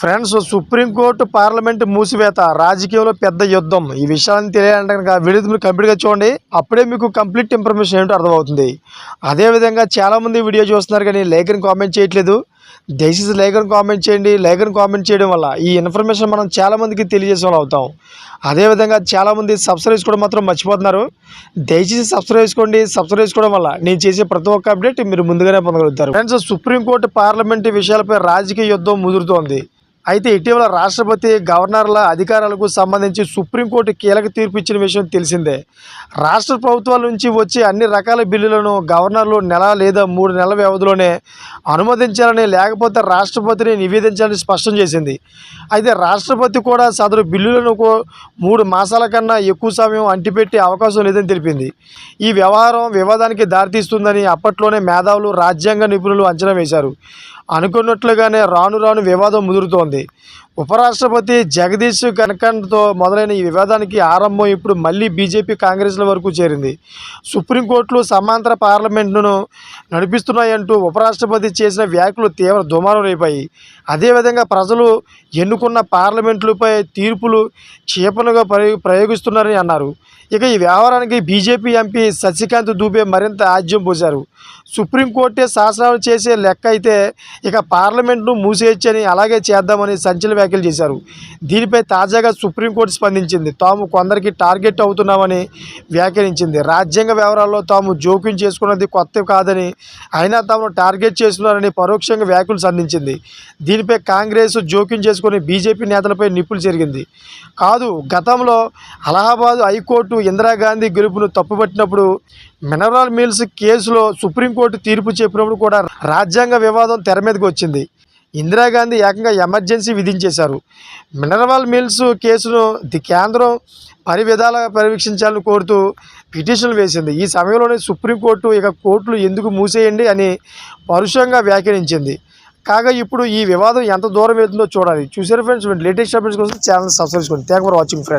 Friends supreme court parliament మూసివేత. రాజకీయంలో పెద్ద యుద్ధం. ఈ విషయాన్ని తెలియాలంటే కనుక వీడియో మీరు కంప్లీట్గా చూడండి. అప్పుడే మీకు కంప్లీట్ ఇన్ఫర్మేషన్ ఏంటో అర్థమవుతుంది. అదేవిధంగా చాలామంది వీడియో చూస్తున్నారు కానీ లేఖను కామెంట్ చేయట్లేదు. దయచేసి లేఖను కామెంట్ చేయండి. లేఖను కామెంట్ చేయడం వల్ల ఈ ఇన్ఫర్మేషన్ మనం చాలామందికి తెలియజేసే వాళ్ళు అవుతాం అదేవిధంగా చాలామంది సబ్స్క్రైబ్ కూడా మాత్రం మర్చిపోతున్నారు. దయచేసి సబ్స్క్రైబ్ చేసుకోండి. సబ్స్క్రైబ్ చేసుకోవడం వల్ల నేను చేసే ప్రతి ఒక్క అప్డేట్ మీరు ముందుగానే పొందగలుగుతారు. ఫ్రెండ్స్ సుప్రీంకోర్టు పార్లమెంటు విషయాలపై రాజకీయ యుద్ధం ముదురుతోంది. అయితే ఇటీవల రాష్ట్రపతి గవర్నర్ల అధికారాలకు సంబంధించి సుప్రీంకోర్టు కీలక తీర్పు ఇచ్చిన విషయం తెలిసిందే. రాష్ట్ర ప్రభుత్వాల నుంచి వచ్చే అన్ని రకాల బిల్లులను గవర్నర్లు నెల లేదా మూడు నెలల వ్యవధిలోనే అనుమతించాలని లేకపోతే రాష్ట్రపతిని నివేదించాలని స్పష్టం చేసింది. అయితే రాష్ట్రపతి కూడా సదరు బిల్లులను మూడు మాసాల కన్నా ఎక్కువ సమయం అంటిపెట్టే అవకాశం లేదని తెలిపింది. ఈ వ్యవహారం వివాదానికి దారితీస్తుందని అప్పట్లోనే మేధావులు రాజ్యాంగ నిపుణులు అంచనా వేశారు. అనుకున్నట్లుగానే రాను రాను వివాదం ముదురుతోంది. ఉపరాష్ట్రపతి జగదీష్ కనకండ్తో మొదలైన ఈ వివాదానికి ఆరంభం ఇప్పుడు మళ్ళీ బీజేపీ కాంగ్రెస్ల వరకు చేరింది. సుప్రీంకోర్టులు సమాంతర పార్లమెంటును నడిపిస్తున్నాయంటూ ఉపరాష్ట్రపతి చేసిన వ్యాఖ్యలు తీవ్ర దుమారం రేపాయి. అదేవిధంగా ప్రజలు ఎన్నుకున్న పార్లమెంట్లపై తీర్పులు క్షేపణగా ప్రయోగిస్తున్నారని అన్నారు. ఇక ఈ వ్యవహారానికి బీజేపీ ఎంపీ శశికాంత్ దూబే మరింత ఆజ్యం పోశారు. సుప్రీంకోర్టే శాసనాలు చేసే లెక్క అయితే ఇక పార్లమెంట్ను మూసేయచ్చని అలాగే చేద్దామని సంచలన వ్యాఖ్యలు చేశారు. దీనిపై తాజాగా సుప్రీంకోర్టు స్పందించింది. తాము కొందరికి టార్గెట్ అవుతున్నామని వ్యాఖ్యానించింది. రాజ్యాంగ వ్యవహారాల్లో తాము జోక్యం చేసుకున్నది కొత్త కాదని అయినా తాము టార్గెట్ చేస్తున్నారని పరోక్షంగా వ్యాఖ్యలు సంధించింది. దీనిపై కాంగ్రెస్ జోక్యం చేసుకుని బీజేపీ నేతలపై నిప్పులు జరిగింది కాదు గతంలో అలహాబాద్ హైకోర్టు ఇందిరాగాంధీ గెలుపును తప్పుపట్టినప్పుడు మినరల్ మిల్స్ కేసులో సుప్రీంకోర్టు తీర్పు చెప్పినప్పుడు కూడా రాజ్యాంగ వివాదం తెర మీదకి వచ్చింది. ఇందిరాగాంధీ ఏకంగా ఎమర్జెన్సీ విధించేశారు. మినరల్ మిల్స్ కేసును ది కేంద్రం పని విధాలుగా పరీక్షించాలని కోరుతూ పిటిషన్లు వేసింది. ఈ సమయంలోనే సుప్రీంకోర్టు ఇక కోర్టులు ఎందుకు మూసేయండి అని పరుషంగా వ్యాఖ్యానించింది. కాగా ఇప్పుడు ఈ వివాదం ఎంత దూరం వెళ్తుందో చూడాలి. చూసారు ఫ్రెండ్స్ లేటెస్ట్ అప్డేట్స్ కోసం ఛానల్ సబ్స్క్రైబ్ చేసుకోండి. Thank for watching friend